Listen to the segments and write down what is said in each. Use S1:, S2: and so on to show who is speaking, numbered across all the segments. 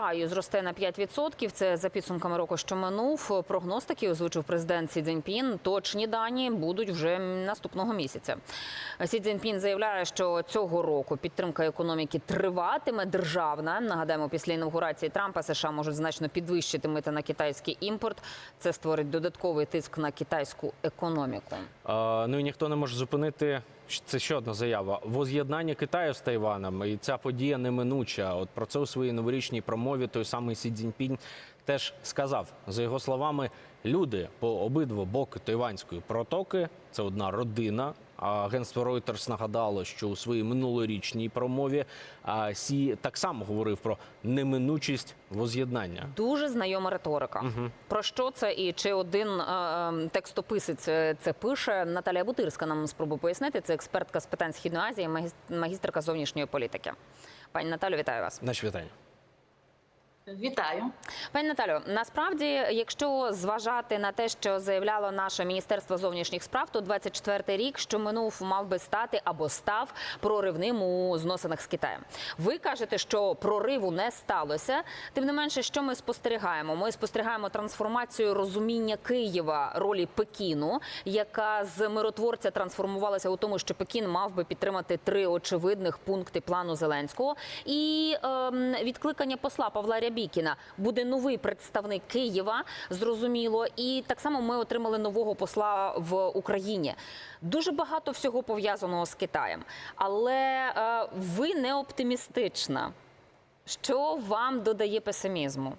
S1: Китаю зросте на 5%. Це за підсумками року, що минув. Прогноз такий озвучив президент Сі Цзіньпін. Точні дані будуть вже наступного місяця. Сі Цзіньпін заявляє, що цього року підтримка економіки триватиме державна. Нагадаємо, після інаугурації Трампа США можуть значно підвищити мити на китайський імпорт. Це створить додатковий тиск на китайську економіку.
S2: Е, Ну і ніхто не може зупинити. Це ще одна заява. Воз'єднання Китаю з Тайваном, і ця подія неминуча. От про це у своїй новорічній промові той самий Сі Цзіньпінь теж сказав. За його словами, люди по обидва боки Тайванської протоки це одна родина. Агентство Reuters нагадало, що у своїй минулорічній промові Сі так само говорив про неминучість воз'єднання.
S1: Дуже знайома риторика. Про що це і чи один е, е, текстописець е, це пише? Наталія Бутирська нам спробує пояснити. Це експертка з питань східної Азії, магіс- магістерка зовнішньої політики. Пані Наталю, вітаю вас.
S2: Наші вітання.
S3: Вітаю.
S1: Пані Наталю, насправді, якщо зважати на те, що заявляло наше міністерство зовнішніх справ, то 24-й рік, що минув, мав би стати або став проривним у зносинах з Китаєм. Ви кажете, що прориву не сталося. Тим не менше, що ми спостерігаємо? Ми спостерігаємо трансформацію розуміння Києва ролі Пекіну, яка з миротворця трансформувалася у тому, що Пекін мав би підтримати три очевидних пункти плану Зеленського, і ем, відкликання посла Павла Рябікіна буде новий представник Києва. Зрозуміло, і так само ми отримали нового посла в Україні. Дуже багато всього пов'язаного з Китаєм, але е, ви не оптимістична. Що вам додає песимізму?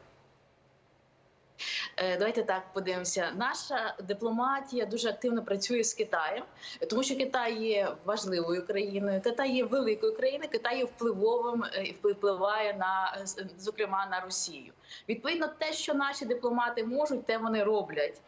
S3: Е, Давайте так подивимося. Наша дипломатія дуже активно працює з Китаєм, тому що Китай є важливою країною, Китай є великою країною, Китай є впливовим е, і впливає на е, зокрема на Росію. Відповідно, те, що наші дипломати можуть, те вони роблять.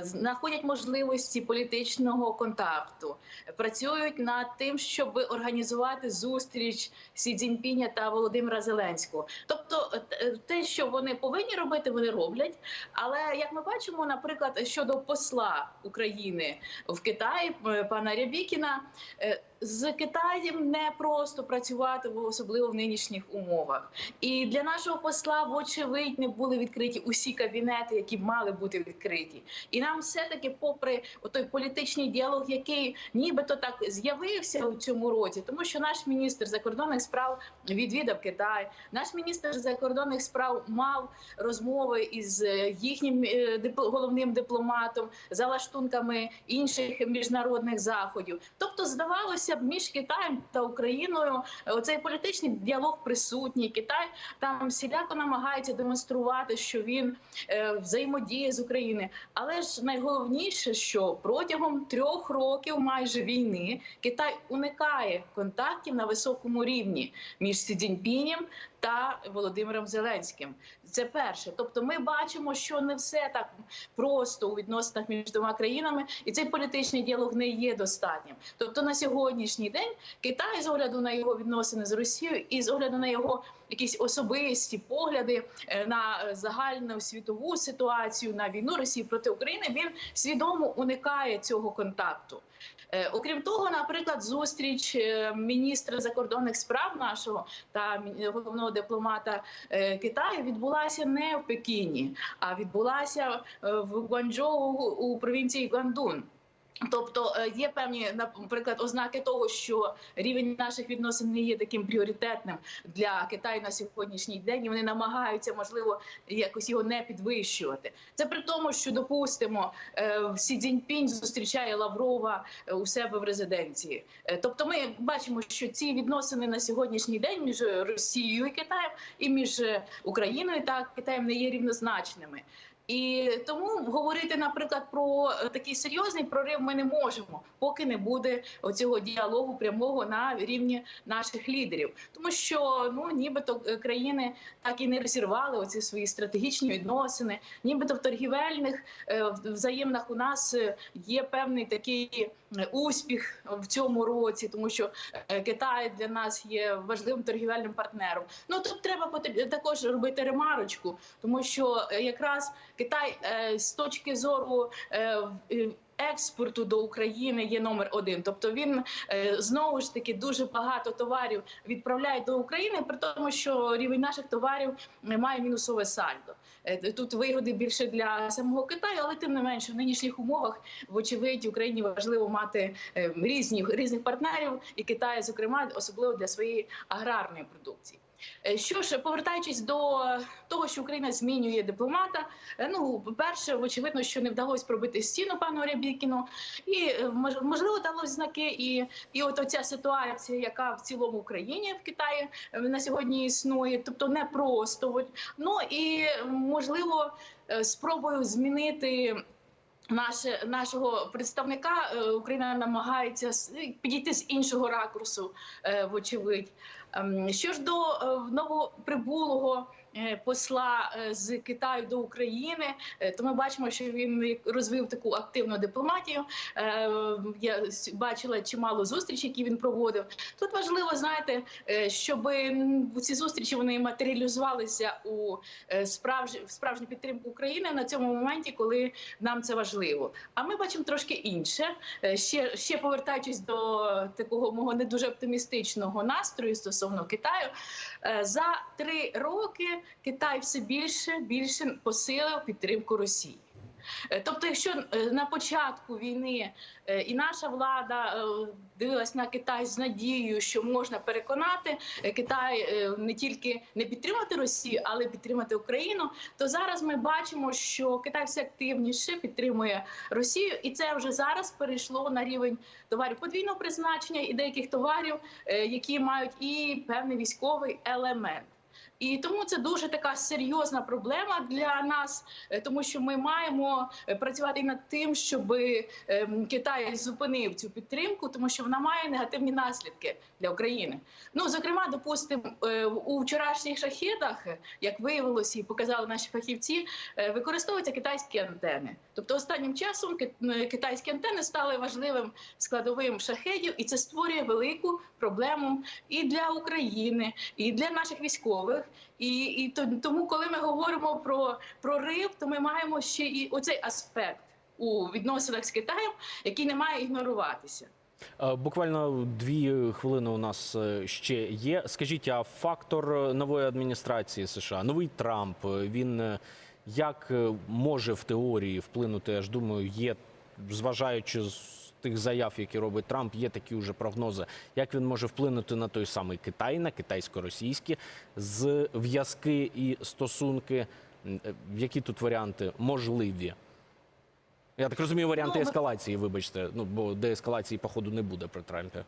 S3: Знаходять можливості політичного контакту, працюють над тим, щоб організувати зустріч Сі Цзіньпіня та Володимира Зеленського. Тобто, е, е, те, що вони повинні робити, вони роблять. Але як ми бачимо, наприклад, щодо посла України в Китаї, е, пана Рябікіна, е, з Китаєм не просто працювати, особливо в нинішніх умовах. І для нашого посла, вочевидь, не були відкриті усі кабінети, які мали бути відкриті. І нам все-таки, попри той політичний діалог, який нібито так з'явився у цьому році, тому що наш міністр закордонних справ відвідав Китай, наш міністр закордонних справ мав розмови із е, їхнім е, головним дипломатом за лаштунками інших міжнародних заходів. Тобто, здавалося б, між Китаєм та Україною е, оцей політичний діалог присутній. Китай там всіляко намагається демонструвати, що він е, взаємодіє з Україною. Але ж найголовніше, що протягом трьох років майже війни Китай уникає контактів на високому рівні між Сі Цзіньпінем та Володимиром Зеленським. Це перше. Тобто, ми бачимо, що не все так просто у відносинах між двома країнами, і цей політичний діалог не є достатнім. Тобто, на сьогоднішній день Китай з огляду на його відносини з Росією і з огляду на його якісь особисті погляди е, на е, загальну світову ситуацію на війну Росії проти України, він свідомо уникає цього контакту. Е, Окрім того, наприклад, зустріч міністра закордонних справ нашого та головного дипломата Китаю відбулася не в Пекіні, а відбулася в Гуанчжоу у провінції Гуандун. Тобто е, є певні наприклад ознаки того, що рівень наших відносин не є таким пріоритетним для Китаю на сьогоднішній день. і Вони намагаються можливо якось його не підвищувати. Це при тому, що допустимо е, Сі Цзіньпінь зустрічає Лаврова е, у себе в резиденції. Тобто, ми бачимо, що ці відносини на сьогоднішній день між Росією і Китаєм і між Україною та Китаєм не є рівнозначними. І тому говорити, наприклад, про е, такий серйозний прорив ми не можемо, поки не буде оцього діалогу прямого на рівні наших лідерів, тому що ну нібито е, країни так і не розірвали оці свої стратегічні відносини, нібито в торгівельних е, взаємнах у нас є певний такий успіх в цьому році, тому що Китай для нас є важливим торгівельним партнером. Ну тут треба також робити ремарочку, тому що якраз Китай е, з точки зору е, е, експорту до України є номер один. Тобто він знову ж таки дуже багато товарів відправляє до України, при тому, що рівень наших товарів має мінусове сальдо. Тут вигоди більше для самого Китаю, але тим не менше в нинішніх умовах, вочевидь, Україні важливо мати різні різних партнерів, і Китай, зокрема, особливо для своєї аграрної продукції. Е, Що ж, повертаючись до того, що Україна змінює дипломата, е, ну по-перше, очевидно, що не вдалося пробити стіну пану Рябікіну, і е, мож- можливо дало знаки, і, і от оця ситуація, яка в цілому Україні в Китаї на сьогодні існує, тобто не просто. Ну і можливо спробою змінити. Наше нашого представника е, Україна намагається підійти з іншого ракурсу, е, вочевидь. Ем, Що ж до е, новоприбулого посла е, з Китаю до України, е, то ми бачимо, що він розвив таку активну дипломатію. Е, Я бачила чимало зустрічей, які він проводив. Тут важливо, знаєте, е, щоб ці зустрічі вони матеріалізувалися у е, справж- справжню підтримку України на цьому моменті, коли нам це важливо. А ми бачимо трошки інше. Е, Ще, ще повертаючись до такого мого не дуже оптимістичного настрою стосовно Китаю, е, за три роки Китай все більше більше посилив підтримку Росії. Е, Тобто, якщо е, на початку війни е, і наша влада дивилась на Китай з надією, що можна переконати Китай не тільки не підтримати Росію, але й підтримати Україну, то зараз ми бачимо, що Китай все активніше підтримує Росію, і це вже зараз перейшло на рівень товарів подвійного призначення і деяких товарів, які мають і певний військовий елемент. І тому це дуже така серйозна проблема для нас, е, тому що ми маємо е, працювати над тим, щоб Китай зупинив цю підтримку, тому що вона має негативні наслідки для України. Ну зокрема, допустимо, е, у вчорашніх шахедах, е, як виявилося і показали наші фахівці, використовуються китайські антени. Тобто, останнім часом ки- китайські антени стали важливим складовим шахедів, і це створює велику проблему і для України, і для наших військових. І, і тому, коли ми говоримо про прорив, то ми маємо ще і оцей аспект у відносинах з Китаєм, який не має ігноруватися.
S2: Е, Буквально дві хвилини у нас е, ще є. Скажіть, а фактор е, нової адміністрації США, новий Трамп, він як може в теорії вплинути? Я ж думаю, є зважаючи з тих заяв, які робить Трамп, є такі вже прогнози. Як він може вплинути на той самий Китай, на китайсько-російські зв'язки і стосунки? Е, Які тут варіанти можливі? Я так розумію, варіанти
S3: Ну, ми-
S2: ескалації, вибачте. Ну бо деескалації, походу, не буде при Трампі.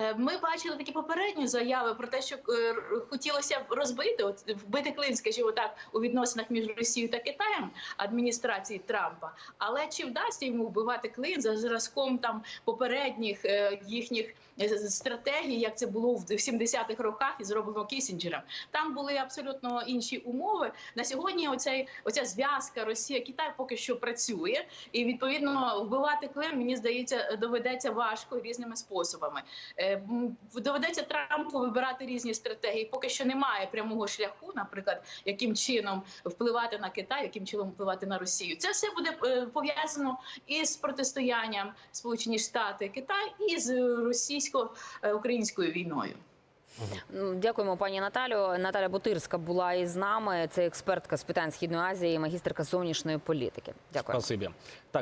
S3: Е, Ми бачили такі попередні заяви про те, що е, хотілося б розбити, от вбити клин, скажімо так, у відносинах між Росією та Китаєм адміністрації Трампа. Але чи вдасться йому вбивати клин за зразком там попередніх е, їхніх е, стратегій, як це було в 70-х роках і зроблено Кісінджером? Там були абсолютно інші умови. На сьогодні оцей оця зв'язка Росія Китай поки що працює, і відповідно вбивати клин, мені здається, доведеться важко різними способами. Е, Доведеться Трампу вибирати різні стратегії. Поки що немає прямого шляху, наприклад, яким чином впливати на Китай, яким чином впливати на Росію. Це все буде е, пов'язано із протистоянням Сполучені Штати Китай і з російсько-українською війною.
S1: Ну, Дякуємо, пані Наталю. Наталя Бутирська була із нами. Це експертка з питань Східної Азії, магістерка зовнішньої політики. Дякую.
S2: Спасибі.